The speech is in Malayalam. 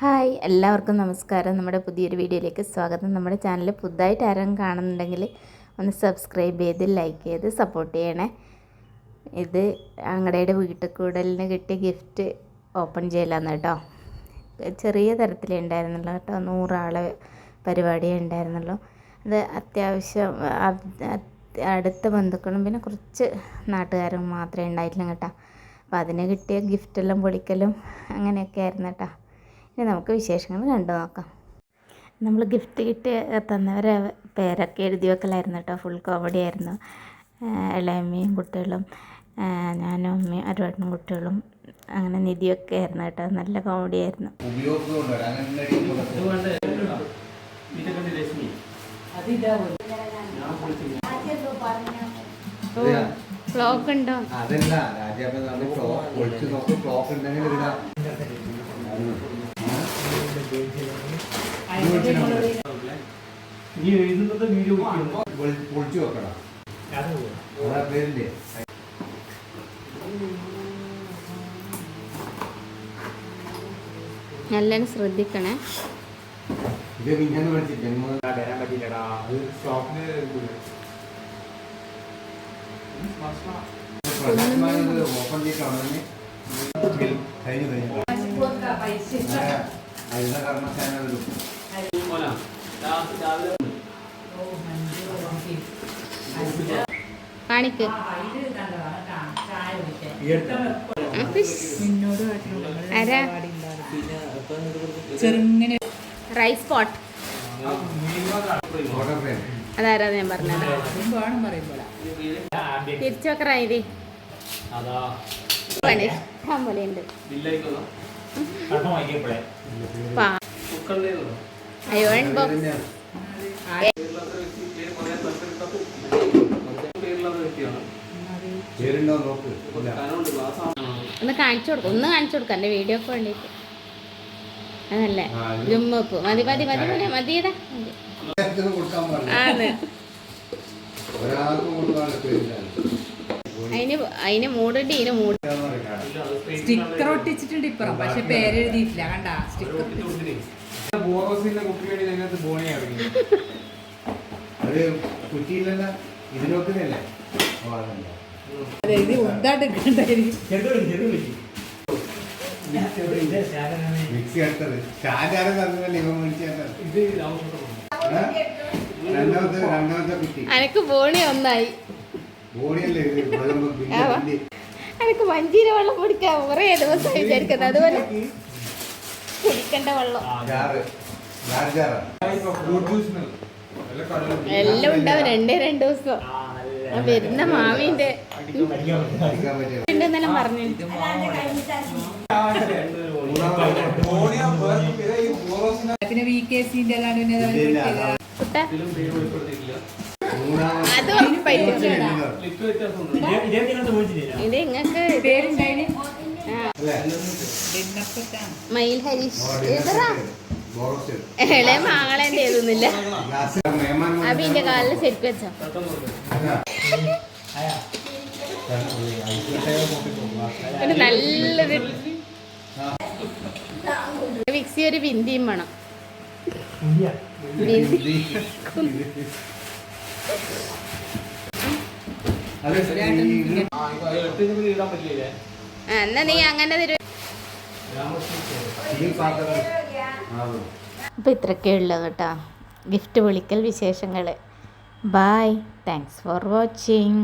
ഹായ് എല്ലാവർക്കും നമസ്കാരം. നമ്മുടെ പുതിയൊരു വീഡിയോയിലേക്ക് സ്വാഗതം. നമ്മുടെ ചാനൽ പുതുതായിട്ട് ആരും കാണുന്നുണ്ടെങ്കിൽ ഒന്ന് സബ്സ്ക്രൈബ് ചെയ്ത് ലൈക്ക് ചെയ്ത് സപ്പോർട്ട് ചെയ്യണേ. ഇത് അങ്ങടയുടെ വീട്ടിൽ കൂടലിന് കിട്ടിയ ഗിഫ്റ്റ് ഓപ്പൺ ചെയ്യലാന്ന് കേട്ടോ. ചെറിയ തരത്തിലേ ഉണ്ടായിരുന്നുള്ളൂ കേട്ടോ. നൂറാളെ പരിപാടിയേ ഉണ്ടായിരുന്നുള്ളൂ. അത് അത്യാവശ്യം അത് അടുത്ത ബന്ധുക്കളും പിന്നെ കുറച്ച് നാട്ടുകാരും മാത്രമേ ഉണ്ടായിട്ടില്ല കേട്ടോ. അപ്പോൾ അതിന് കിട്ടിയ ഗിഫ്റ്റെല്ലാം പൊളിക്കലും അങ്ങനെയൊക്കെ ആയിരുന്നു കേട്ടോ. ഇനി നമുക്ക് വിശേഷങ്ങൾ കണ്ടു നോക്കാം. നമ്മൾ ഗിഫ്റ്റ് കിട്ടി തന്നവരെ പേരൊക്കെ എഴുതി വെക്കലായിരുന്നു കേട്ടോ. ഫുൾ കോമഡി ആയിരുന്നു. ഇളയമ്മയും കുട്ടികളും ഞാനും അമ്മയും അരുവാട്ടനും കുട്ടികളും അങ്ങനെ നിധിയൊക്കെ ആയിരുന്നു കേട്ടോ. നല്ല കോമഡി ആയിരുന്നു. ക്ലോക്ക് ഉണ്ടോ അതല്ല ഉണ്ടെങ്കിൽ നീ എഴുതുന്നത് വീഡിയോ പൊളിച്ചു വെക്കടാ അതാ പേരില്ലേ നല്ലോണം ശ്രദ്ധിക്കണേ. ഇത് മിഞ്ഞാന്ന് മേടിച്ചു ജന്മ വരാൻ പറ്റില്ലടാ അത് ഓപ്പൺ ചെയ്തിട്ടാണ് കഴിഞ്ഞു കഴിഞ്ഞു. കാണിക്ക്. റൈസ് പോട്ട് അതാരാ ഞാൻ പറഞ്ഞത്? തിരിച്ചു വെക്കറായി പണി ഇഷ്ടം ബോക്സ് ഒന്ന് കാണിച്ചു കൊടുക്കും ഒന്ന് കാണിച്ചു കൊടുക്കാം എന്റെ വീഡിയോ ഒക്കെ വേണ്ടിയിട്ട്. അതല്ലേ? ജുമ്മപ്പ് മതി മതി മതി മതി മതിയതാ മതി ഒരാൾക്കും കൊടുക്കാൻ പാടില്ല ആന്ന് ഒരാൾക്കും കൊടുക്കാൻ പേരില്ല അതിന് അതിന് മൂടുണ്ട് ഇതിന് മൂട് സ്റ്റിക്കർ ഒട്ടിച്ചിട്ടുണ്ട് ഇപ്പുറം പക്ഷെ പേരെഴുതിയിട്ടില്ല കണ്ട? സ്റ്റിക്കർ ബോറോസിന്റെ കുപ്പി വേണ്ടി അതിനകത്ത് ബോണി ഇറങ്ങി. അത് കുറ്റിയില്ലല്ല ഇതിനൊക്കുന്നല്ലേ ഓ അതല്ല. അതെ ഇത് ഉണ്ടായിട്ട് മിക്സി എടുത്തത് ഷാജാരം തന്നതല്ലേ ഇവൻ മേടിച്ചത് ഇത് ആവശ്യപ്പെട്ടു രണ്ടാമത്തെ രണ്ടാമത്തെ കുറ്റി. അനക്ക് ബോണി ഒന്നായി. അനക്ക് മഞ്ചീര വെള്ളം കുടിക്കാൻ കുറേ ദിവസമായി വിചാരിക്കുന്നത് അതുപോലെ കുടിക്കേണ്ട വെള്ളം. എല്ലാം ഉണ്ടാവും രണ്ടേ രണ്ട് ദിവസം. ആ വരുന്ന പറ്റിയ ഉണ്ടെന്നെല്ലാം പറഞ്ഞു. പിന്നെ വി കെ സിന്റെ. കുട്ട അത് അല്ലേ? മയിൽ ഹരീഷ്. ഇളയ മാങ്ങളെന്റെ ഗ്ലാസ് മേമാൻ അബിന്റെ കാലിൽ ശരിക്ക് വെച്ചോ. ഒരു നല്ലൊരു മിക്സി ഒരു ബിന്ദിയും വേണം. ബിന്ദി എന്നാ നീ അങ്ങനെ തരും. ഈ പാത്രം ആ അപ്പോൾ ഇത്രയൊക്കെ ഉള്ളു കേട്ടോ. ഗിഫ്റ്റ് വിളിക്കൽ വിശേഷങ്ങൾ ബായ് താങ്ക്സ് ഫോർ വാച്ചിങ്